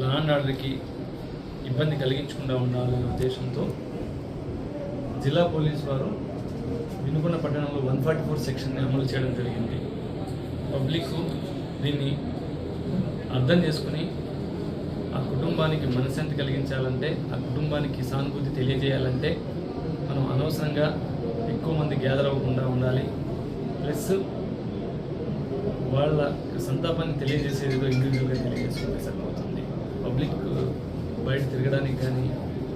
Law and ఆర్డర్కి ఇబ్బంది కలిగించకుండా ఉండాలనే ఉద్దేశంతో జిల్లా పోలీస్ వారు వినుకొండ పట్టణంలో వన్ ఫార్టీ ఫోర్ సెక్షన్ని అమలు చేయడం జరిగింది. పబ్లిక్ దీన్ని అర్థం చేసుకుని ఆ కుటుంబానికి మనశ్శాంతి కలిగించాలంటే ఆ కుటుంబానికి సానుభూతి తెలియజేయాలంటే మనం అనవసరంగా ఎక్కువ మంది గ్యాదర్ అవ్వకుండా ఉండాలి. ప్లస్ వాళ్ళ సంతాపాన్ని తెలియజేసేది ఏదో బయట తిరగడానికి కానీ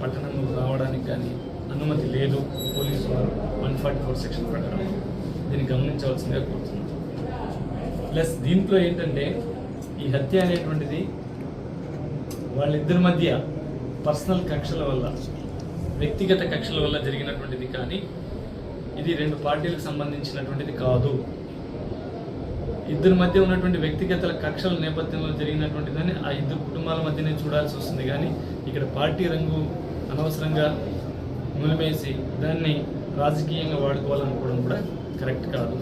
పట్టణంలో రావడానికి కానీ అనుమతి లేదు పోలీసు వారు వన్ ఫార్టీ ఫోర్ సెక్షన్ ప్రకారం. దీన్ని గమనించవలసిందిగా కోరుతున్నాను. ప్లస్ దీంట్లో ఏంటంటే ఈ హత్య అనేటువంటిది వాళ్ళిద్దరి మధ్య పర్సనల్ కక్షల వల్ల వ్యక్తిగత కక్షల వల్ల జరిగినటువంటిది కానీ ఇది రెండు పార్టీలకు సంబంధించినటువంటిది కాదు. ఇద్దరి మధ్య ఉన్నటువంటి వ్యక్తిగత కక్షల నేపథ్యంలో జరిగినటువంటి దాన్ని ఆ ఇద్దరు కుటుంబాల మధ్యనే చూడాల్సి వస్తుంది. కానీ ఇక్కడ పార్టీ రంగు అనవసరంగా ములిమేసి దాన్ని రాజకీయంగా వాడుకోవాలనుకోవడం కూడా కరెక్ట్ కాదు.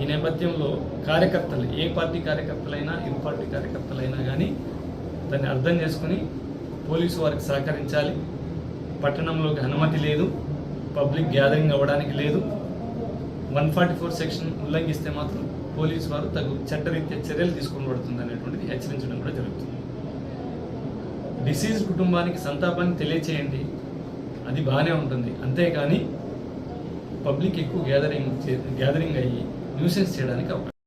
ఈ నేపథ్యంలో కార్యకర్తలు ఏ పార్టీ కార్యకర్తలైనా ఇరు పార్టీ కార్యకర్తలైనా కానీ దాన్ని అర్థం చేసుకుని పోలీసు వారికి సహకరించాలి. పట్టణంలోకి అనుమతి లేదు. పబ్లిక్ గ్యాదరింగ్ అవ్వడానికి లేదు. వన్ ఫార్టీ ఫోర్ సెక్షన్ ఉల్లంఘిస్తే మాత్రం పోలీసు వారు తగు చట్టరీత్యా చర్యలు తీసుకొని పడుతుంది అనేటువంటిది హెచ్చరించడం కూడా జరుగుతుంది. డిసీజ్ కుటుంబానికి సంతాపాన్ని తెలియచేయండి. అది బాగానే ఉంటుంది. అంతేకాని పబ్లిక్ ఎక్కువ గ్యాదరింగ్ గ్యాదరింగ్ అయ్యి న్యూసెన్స్ చేయడానికి అవకాశం